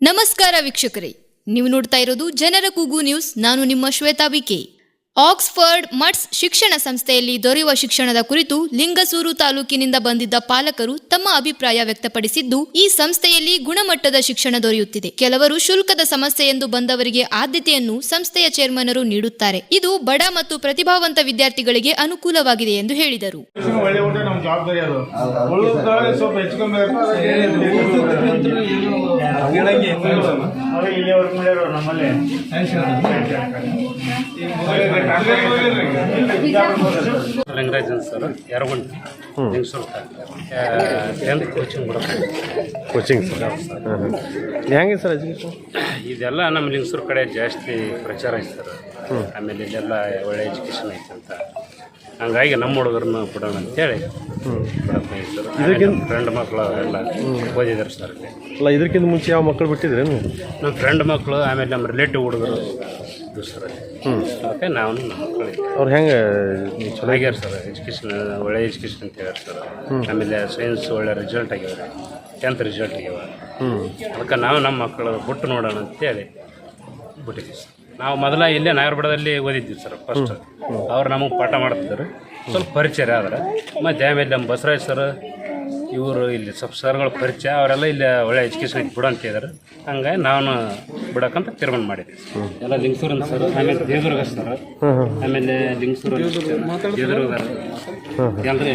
ನಮಸ್ಕಾರ ವೀಕ್ಷಕರೇ. ನೀವು ನೋಡ್ತಾ ಇರೋದು ಜನರ ಕೂಗು ನ್ಯೂಸ್. ನಾನು ನಿಮ್ಮ ಶ್ವೇತಾ ವಿಕೆ ಆಕ್ಸ್ಫರ್ಡ್ ಮಟ್ಸ್ ಶಿಕ್ಷಣ ಸಂಸ್ಥೆಯಲ್ಲಿ ದೊರೆಯುವ ಶಿಕ್ಷಣದ ಕುರಿತು ಲಿಂಗಸೂರು ತಾಲೂಕಿನಿಂದ ಬಂದಿದ್ದ ಪಾಲಕರು ತಮ್ಮ ಅಭಿಪ್ರಾಯ ವ್ಯಕ್ತಪಡಿಸಿದ್ದು, ಈ ಸಂಸ್ಥೆಯಲ್ಲಿ ಗುಣಮಟ್ಟದ ಶಿಕ್ಷಣ ದೊರೆಯುತ್ತಿದೆ. ಕೆಲವರು ಶುಲ್ಕದ ಸಮಸ್ಯೆ ಎಂದು ಬಂದವರಿಗೆ ಆದ್ಯತೆಯನ್ನು ಸಂಸ್ಥೆಯ ಚೇರ್ಮನರು ನೀಡುತ್ತಾರೆ. ಇದು ಬಡ ಮತ್ತು ಪ್ರತಿಭಾವಂತ ವಿದ್ಯಾರ್ಥಿಗಳಿಗೆ ಅನುಕೂಲವಾಗಿದೆ ಎಂದು ಹೇಳಿದರು ಶಿಕ್ಷಣ ಒಳ್ಳೆ ಊಟ ನಮ್ಮ ಜವಾಬ್ದಾರಿ ಅದು ಉಳಿದ ಸ್ವಲ್ಪ ಹೆಚ್ಚು ಕಮ್ಮಿ ಅವ್ರು ಇಲ್ಲಿ ವರ್ಕ್ ಮಾಡ್ಯಾರ ನಮ್ಮಲ್ಲಿ. ಲಿಂಗರಾಜ್ ಅಂತ sir Yaragunti Lingsugur tenth coaching ಕೊಡ್ತಾರೆ ಕೋಚಿಂಗ್ ಸರ್. ಹೆಂಗೆ ಸರ್ ಎಜುಕೇಶನ್ ಇದೆಲ್ಲ ನಮ್ಮ ಲಿಂಗಸೂರು ಕಡೆ ಜಾಸ್ತಿ ಪ್ರಚಾರ ಐತೆ ಸರ್. ಆಮೇಲೆ ಇದೆಲ್ಲ ಒಳ್ಳೆ ಎಜುಕೇಶನ್ ಐತೆ ಅಂತ. ಹಂಗಾಗಿ ನಮ್ಮ ಹುಡುಗರನ್ನ ಕೊಡೋಣ ಅಂತೇಳಿ. ಇದಕ್ಕಿಂತ- ಫ್ರೆಂಡ್ ಮಕ್ಕಳು ಎಲ್ಲ ಓದಿದ್ದಾರೆ ಸರ್ ಅಲ್ಲ ಇದಕ್ಕಿಂತ ಮುಂಚೆ ಯಾವ ಮಕ್ಕಳು ಬಿಟ್ಟಿದ್ರು ನಮ್ಮ ಫ್ರೆಂಡ್ ಮಕ್ಕಳು ಆಮೇಲೆ ನಮ್ಮ ರಿಲೇಟಿವ್ ಹುಡುಗರು ಇದ್ದು ಹ್ಞೂ. ಅದಕ್ಕೆ ನಾವು ನಮ್ಮ ಮಕ್ಕಳಿಗೆ ಅವ್ರು ಹೆಂಗೆ ಚಲೋ ಆಗ್ಯಾರ ಸರ್ ಎಜುಕೇಷನ್ ಒಳ್ಳೆ ಎಜುಕೇಷನ್ ಅಂತ ಹೇಳ್ಯಾರ ಸರ್ ಆಮೇಲೆ ಸೈನ್ಸ್ ಒಳ್ಳೆ ರಿಸಲ್ಟ್ ಆಗ್ಯಾವ ಟೆಂತ್ ರಿಸಲ್ಟ್ ಆಗ್ಯಾವ ಹ್ಞೂ ಅದಕ್ಕೆ ನಾವು ನಮ್ಮ ಮಕ್ಕಳು ಬಿಟ್ಟು ನೋಡೋಣ ಅಂತೇಳಿ ಬಿಟ್ಟಿದ್ದೀವಿ ಸರ್. ನಾವು ಮೊದಲ ಇಲ್ಲೇ ನಾಗರಬಡದಲ್ಲಿ ಓದಿದ್ವಿ ಸರ್ ಫಸ್ಟ್ ಅವ್ರು ನಮಗೆ ಪಾಠ ಮಾಡ್ತಿದ್ರು ಸ್ವಲ್ಪ ಪರಿಚಯ ಆದ್ರೆ. ಮತ್ತು ಆಮೇಲೆ ನಮ್ಮ ಬಸವರಾಜ್ ಸರ್ ಇವರು ಇಲ್ಲಿ ಸ್ವಲ್ಪ ಸರ್ಗಳ ಪರಿಚಯ ಅವರೆಲ್ಲ ಇಲ್ಲಿ ಒಳ್ಳೆ ಎಜುಕೇಶನ್ ಬಿಡು ಅಂತ ಹೇಳಿದ್ರು ಹಂಗಾಗಿ ನಾನು ಬಿಡೋಕಂತ ತೀರ್ಮಾನ ಮಾಡಿದ್ದೆ. ಎಲ್ಲ ಲಿಂಗಸೂರಿನ ಸರ್ ಆಮೇಲೆ ದೇವದುರ್ಗ ಸರ್ ಆಮೇಲೆ ಲಿಂಗಸೂರು ದೇವದುರ್ಗ ಎಲ್ಲರೇ